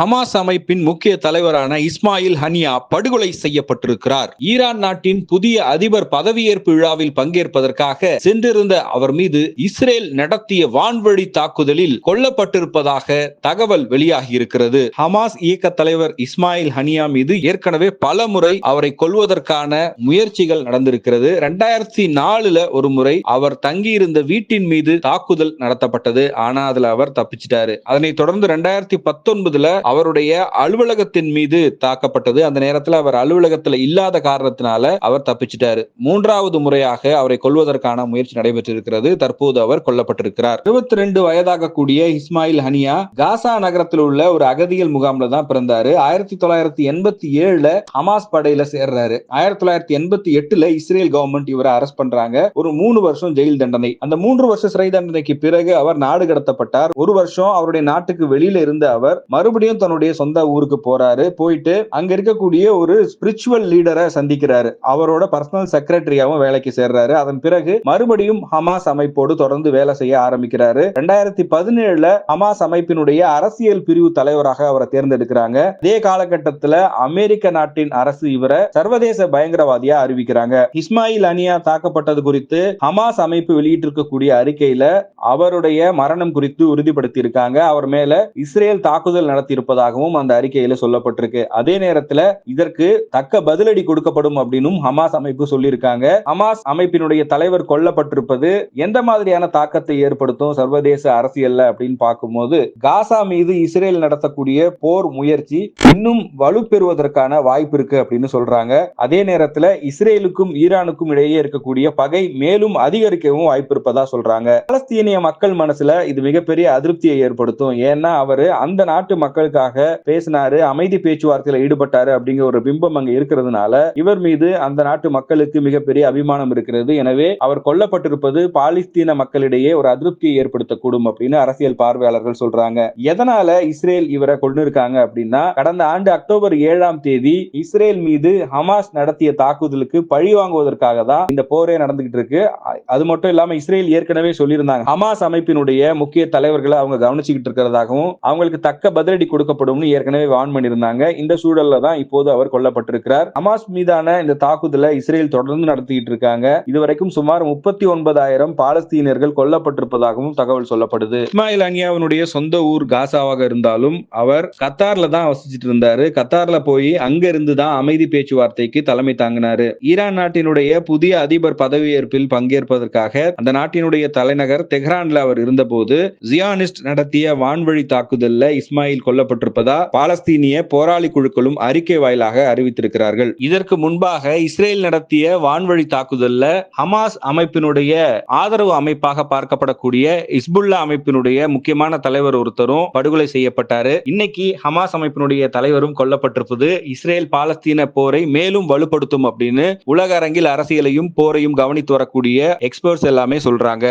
Hamas அமைப்பின் முக்கிய தலைவரான இஸ்மாயில் ஹனியா படுகொலை செய்யப்பட்டிருக்கிறார். ஈரான் நாட்டின் புதிய அதிபர் பதவியேற்பு விழாவில் பங்கேற்பதற்காக சென்றிருந்த அவர் மீது இஸ்ரேல் நடத்திய வான்வழி தாக்குதலில் கொல்லப்பட்டிருப்பதாக தகவல் வெளியாகி இருக்கிறது ஹமாஸ் இயக்க தலைவர் இஸ்மாயில் ஹனியா மீது ஏற்கனவே பல முறை அவரை கொல்வதற்கான முயற்சிகள் நடந்திருக்கிறது. ரெண்டாயிரத்தி நாலுல ஒரு முறை அவர் தங்கியிருந்த வீட்டின் மீது தாக்குதல் நடத்தப்பட்டது. ஆனா அதுல அவர் தப்பிச்சிட்டாரு. அதனை தொடர்ந்து ரெண்டாயிரத்தி பத்தொன்பதுல அவருடைய அலுவலகத்தின் மீது தாக்கப்பட்டது. அந்த நேரத்தில் அவர் அலுவலகத்தில் இல்லாத காரணத்தினால அவர் தப்பிச்சிட்டாரு. மூன்றாவது முறையாக அவரை கொல்வதற்கான முயற்சி நடைபெற்றிருக்கிறது. தற்போது அவர் கொல்லப்பட்டிருக்கிறார். இருபத்தி ரெண்டு வயதாக கூடிய இஸ்மாயில் ஹனியா காசா நகரத்தில் உள்ள ஒரு அகதிகள் முகாம்ல தான் பிறந்தாரு. ஆயிரத்தி தொள்ளாயிரத்தி எண்பத்தி ஏழுல ஹமாஸ் படையில சேர்றாரு. ஆயிரத்தி தொள்ளாயிரத்தி எண்பத்தி எட்டுல இஸ்ரேல் கவர்மெண்ட் இவரை அரெஸ்ட் பண்றாங்க. ஒரு மூணு வருஷம் ஜெயில் தண்டனை. அந்த மூன்று வருஷம் சிறை தண்டனைக்கு பிறகு அவர் நாடு கடத்தப்பட்டார். ஒரு வருஷம் அவருடைய நாட்டுக்கு வெளியில இருந்த அவர் மறுபடியும் தன்னுடைய சொந்த ஊருக்கு போறாரு. போயிட்டு அங்க இருக்கக்கூடிய ஒரு ஸ்பிரிச்சுவல் லீடரை சந்திக்கிறாரு. அவரோட பர்சனல் செக்ரட்டரியாவும் வேலைக்கு சேர்றாரு. அதன் பிறகு மறுபடியும் ஹமாஸ் அமைப்போடு தொடர்ந்து வேலை செய்ய ஆரம்பிக்கிறாரு. ரெண்டாயிரத்தி பதினேழுல ஹமாஸ் அமைப்பினுடைய அரசியல் பிரிவு தலைவராக அவரை தேர்ந்தெடுக்கிறாங்க. அதே காலகட்டத்துல அமெரிக்க நாட்டின் அரசு இவரை சர்வதேச பயங்கரவாதியா அறிவிக்கிறாங்க. இஸ்மாயில் அனியா தாக்கப்பட்டது குறித்து ஹமாஸ் அமைப்பு வெளியிட்டிருக்கக்கூடிய அறிக்கையில அவருடைய மரணம் குறித்து உறுதிப்படுத்தி இருக்காங்க அவர் மேல இஸ்ரேல் தாக்குதல் நடத்தி இருப்பதாகவும் அந்த அறிக்கையில சொல்லப்பட்டிருக்கு. அதே நேரத்துல இதற்கு தக்க பதிலடி கொடுக்கப்படும் அப்படின்னும் ஹமாஸ் அமைப்பு சொல்லியிருக்காங்க. ஹமாஸ் அமைப்பினுடைய தலைவர் கொல்லப்பட்டிருப்பது எந்த மாதிரியான தாக்கத்தை ஏற்படுத்தும் சர்வதேச அரசியல்ல அப்படின்னு பார்க்கும்போது காசா மீது இஸ்ரேல் நடத்தக்கூடிய போர் முயற்சி இன்னும் வலுப்பெறுவதற்கான வாய்ப்பு இருக்கு அப்படின்னு சொல்றாங்க. அதே நேரத்துல இஸ்ரேலுக்கும் ஈரானுக்கும் இடையே இருக்கக்கூடிய பகை மேலும் அதிகரிக்கவும் வாய்ப்பு இருப்பதா சொல்றாங்க. பாலஸ்தீனிய மக்கள் மனசுல இது மிகப்பெரிய அதிருப்தியை ஏற்படுத்தும். ஏன்னா அவரு அந்த நாட்டு மக்களுக்காக பேசினாரு அமைதி பேச்சுவார்த்தையில ஈடுபட்டாரு அப்படிங்கிற ஒரு பிம்பம் அங்க இருக்கிறதுனால இவர் மீது அந்த நாட்டு மக்களுக்கு மிகப்பெரிய அபிமானம் இருக்கிறது. எனவே அவர் கொல்லப்பட்டிருப்பது பாலஸ்தீன மக்களிடையே ஒரு அதிருப்தியை ஏற்படுத்தக்கூடும் அப்படின்னு அரசியல் பார்வையாளர்கள் சொல்றாங்க. எதனால இஸ்ரேல் இவரை கொண்டு இருக்காங்க அப்படின்னா கடந்த ஆண்டு அக்டோபர் ஏழாம் தேதி இஸ்ரேல் மீது ஹமாஸ் நடத்திய தாக்குதலுக்கு பழி வாங்குவதற்காக தான் இந்த போரே நடந்துகிட்டு இருக்கு. அது மட்டும் இல்லாம இஸ்ரேல் ஏற்கனவே சொல்லியிருந்தாங்க. ஹமாஸ் அமைப்பினுடைய முக்கிய தலைவர்களை அவங்க கவனிச்சுக்கிட்டு இருக்கிறதாகவும் அவங்களுக்கு தக்க பதிலடி கொடுக்கப்படும் ஏற்கனவே வான் பண்ணியிருந்தாங்க. இந்த சூழல்ல தான் இப்போது அவர் கொல்லப்பட்டிருக்கிறார். ஹமாஸ் மீதான இந்த தாக்குதலை இஸ்ரேல் தொடர்ந்து நடத்திக்கிட்டு இருக்காங்க. இதுவரைக்கும் சுமார் முப்பத்தி ஒன்பதாயிரம் பாலஸ்தீனியர்கள் கொல்லப்பட்டிருப்பதாகவும் தகவல் சொல்லப்படுது. இஸ்மாயில் அனியாவினுடைய சொந்த ஊர் காசாவாக இருந்தாலும் அவர் கத்தார்ல தான் வசிச்சிட்டு இருந்தாரு. கத்தார்ல போய் அங்க இருந்து தான் அமைதி பேச்சுவார்த்தைக்கு தலைமை தாங்கினாரு. ஈரான் நாட்டினுடைய புதிய அதிபர் பதவியேற்பில் பங்கேற்பதற்காக அந்த நாட்டினுடைய தலைநகர் தெஹ்ரான்ல அவர் இருந்தபோது ஜியானிஸ்ட் நடத்திய வான்வழி தாக்குதல்ல இஸ்மாயில் கொல்லப்பட்டிருப்பதா பாலஸ்தீனிய போராளி குழுக்களும் அறிக்கை வாயிலாக அறிவித்திருக்கிறார்கள். இதற்கு முன்பாக இஸ்ரேல் நடத்திய வான்வழி தாக்குதல்ல ஹமாஸ் அமைப்பினுடைய ஆதரவு அமைப்பாக பார்க்கப்படக்கூடிய இஸ்புல்லா அமைப்பினுடைய முக்கியமான தலைவர் ஒருத்தரும் படுகொலை செய்யப்பட்டாரு. இன்னைக்கு ஹமாஸ் அமைப்பினுடைய தலைவரும் கொல்லப்பட்டிருப்பது இஸ்ரேல் பாலஸ்தீன போரை மேலும் வலுப்படுத்தும் அப்படின்னு உலக அரங்கில் அரசியலையும் போரையும் கவனித்து வரக்கூடிய எக்ஸ்பர்ட்ஸ் எல்லாமே சொல்றாங்க.